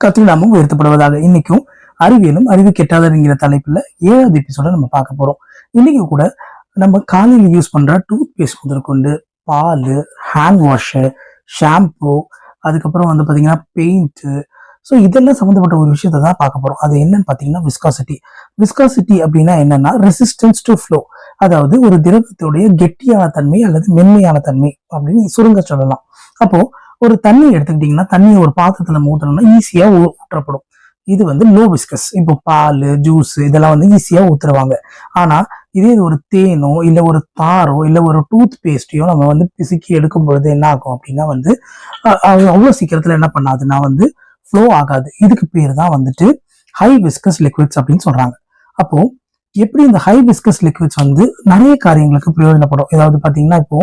கத்திரிநாமும் உயர்த்தப்படுவதாக இன்னைக்கும் அறிவியலும் அறிவு கெட்டாதங்கிற தலைப்புல ஏழாவது எபிசோட நம்ம பார்க்க போறோம். இன்னைக்கு கூட நம்ம காலையில் யூஸ் பண்ற டூத் பேஸ்ட் முதற்கொண்டு பால் ஹேண்ட் வாஷு ஷாம்பு அதுக்கப்புறம் வந்து பார்த்தீங்கன்னா பெயிண்ட்டு ஸோ இதெல்லாம் சம்மந்தப்பட்ட ஒரு விஷயத்தை தான் பார்க்க போகிறோம் அது என்னன்னு பார்த்தீங்கன்னா விஸ்காசிட்டி விஸ்காசிட்டி அப்படின்னா என்னன்னா ரெசிஸ்டன்ஸ் டு ஃப்ளோ அதாவது ஒரு திரவத்துடைய கெட்டியான தன்மை அல்லது மென்மையான தன்மை அப்படின்னு சுருங்க சொல்லலாம். அப்போது ஒரு தண்ணி எடுத்துக்கிட்டிங்கன்னா தண்ணியை ஒரு பாத்திரத்துல ஊற்றணும்னா ஈஸியா ஊற்றப்படும். இது வந்து லோ விஸ்கஸ் இப்போ பால் ஜூஸ் இதெல்லாம் வந்து ஈஸியா ஊத்துருவாங்க. ஆனா இதே இது ஒரு தேனோ இல்ல ஒரு தாரோ இல்ல ஒரு டூத் பேஸ்டையோ நம்ம வந்து பிசுக்கி எடுக்கும் பொழுது என்ன ஆகும் அப்படின்னா வந்து அஹ், அவ்வளவு சீக்கிரத்துல என்ன பண்ணாதுன்னா வந்து ஃப்ளோ ஆகாது. இதுக்கு பேர் தான் வந்துட்டு ஹை விஸ்கஸ் லிக்விட்ஸ் அப்படின்னு சொல்றாங்க. அப்போ எப்படி இந்த ஹை பிஸ்கஸ் லிக்விட்ஸ் வந்து நிறைய காரியங்களுக்கு பிரயோஜனப்படும்? ஏதாவது பாத்தீங்கன்னா இப்போ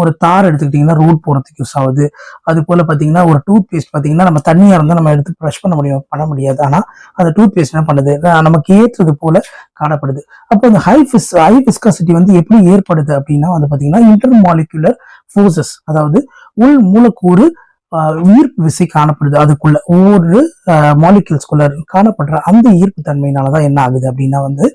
ஒரு தார் எடுத்துக்கிட்டிங்கன்னா ரோட் போகிறதுக்கு யூஸ் ஆகுது. அது போல பார்த்தீங்கன்னா ஒரு டூத் பேஸ்ட் பார்த்தீங்கன்னா நம்ம தண்ணியாக இருந்தால் நம்ம எடுத்து ப்ரஷ் பண்ண முடியும் பண்ண முடியாது. ஆனால் அந்த டூத் பேஸ்ட் என்ன பண்ணுது? நமக்கு ஏற்றது போல காணப்படுது. அப்போ இந்த ஹை ஃபிஸ் ஹை விஸ்காசிட்டி வந்து எப்படி ஏற்படுது அப்படின்னா வந்து பார்த்தீங்கன்னா இன்டர் மாலிகுலர் ஃபோர்ஸஸ் அதாவது உள் மூலக்கூறு ஈர்ப்பு விசை காணப்படுது. அதுக்குள்ள ஒவ்வொரு மாலிகூல்ஸ்குள்ள காணப்படுற அந்த ஈர்ப்பு தன்மையினாலதான் என்ன ஆகுது அப்படின்னா வந்து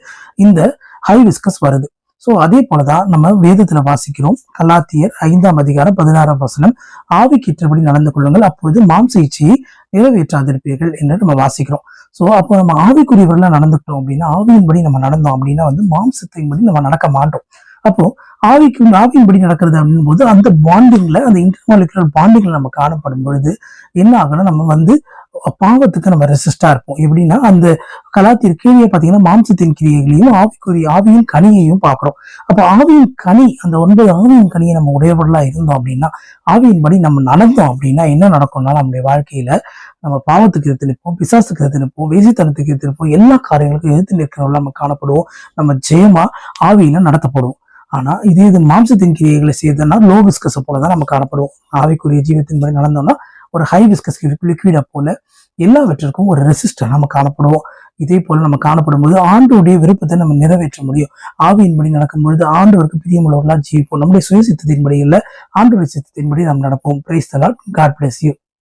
இந்த ஹை விஸ்கஸ் வருது. ஸோ அதே போலதான் நம்ம வேதத்துல வாசிக்கிறோம். கலாத்தியர் ஐந்தாம் அதிகாரம் பதினாறாம் வசனம். ஆவிக்கேற்றபடி நடந்து கொள்ளுங்கள். அப்பொழுது மாம்ச இச்சையை நிறைவேற்றாதிருப்பீர்கள் என்று நம்ம வாசிக்கிறோம். ஸோ அப்போ நம்ம ஆவிக்குரியவர்களா நடந்துக்கிட்டோம் அப்படின்னா ஆவியின்படி நம்ம நடந்தோம் அப்படின்னா வந்து மாம்சத்தின்படி நம்ம நடக்க மாட்டோம். அப்போ ஆவிக்கு ஆவியின்படி நடக்கிறது அப்படின் போது அந்த பாண்டிங்ல அந்த இன்டர்மாலிகுலர் பாண்டிங்ல நம்ம காணப்படும் பொழுது என்ன ஆகணும் நம்ம வந்து பாவத்துக்கு நம்ம ரெசிஸ்டா இருப்போம். எப்படின்னா அந்த கலாத்திற்கு கீழே பாத்தீங்கன்னா மாம்சத்தின் கிரியைகளையும் ஆவிக்குரிய ஆவியின் கனியையும் பார்க்கிறோம். அப்போ ஆவியின் கனி அந்த ஒன்பது ஆவியின் கனியை நம்ம உடையவர்களா இருந்தோம் அப்படின்னா ஆவியின்படி நம்ம நடந்தோம் அப்படின்னா என்ன நடக்கும்னா நம்முடைய வாழ்க்கையில நம்ம பாவத்துக்கு எதிர்த்து நிற்போம் பிசாசுக்கு எதிர்த்து நிற்போம் வேசித்தனத்துக்கு எதிர்த்து நிற்போம் எல்லா காரியங்களுக்கும் எதிர்த்து நிற்கிறவர்கள் நம்ம காணப்படுவோம். நம்ம ஜெயமா ஆவியில நடத்தப்படுவோம். ஆனா இதே இது மாம்சத்தின் கிரியைகளை செய்ததுன்னா லோ விஸ்கஸ் போல தான் நம்ம காணப்படுவோம். ஆவிக்குரிய ஜீவத்தின் படி நடந்தோம்னா ஒரு ஹை விஸ்கஸ் லிக்விடை போல எல்லாவற்றிற்கும் ஒரு ரெசிஸ்டர் நம்ம காணப்படுவோம். இதே போல நம்ம காணப்படும் போது ஆண்டோடைய விருப்பத்தை நம்ம நிறைவேற்ற முடியும். ஆவியின்படி நடக்கும் பொழுது ஆண்டவருக்கு பிரியமுள்ளவர்களா ஜீவிப்போம். நம்முடைய சுய இல்லை இல்ல ஆண்டோடைய சித்தத்தின்படி நாம் நடப்போம். Praise the Lord God bless you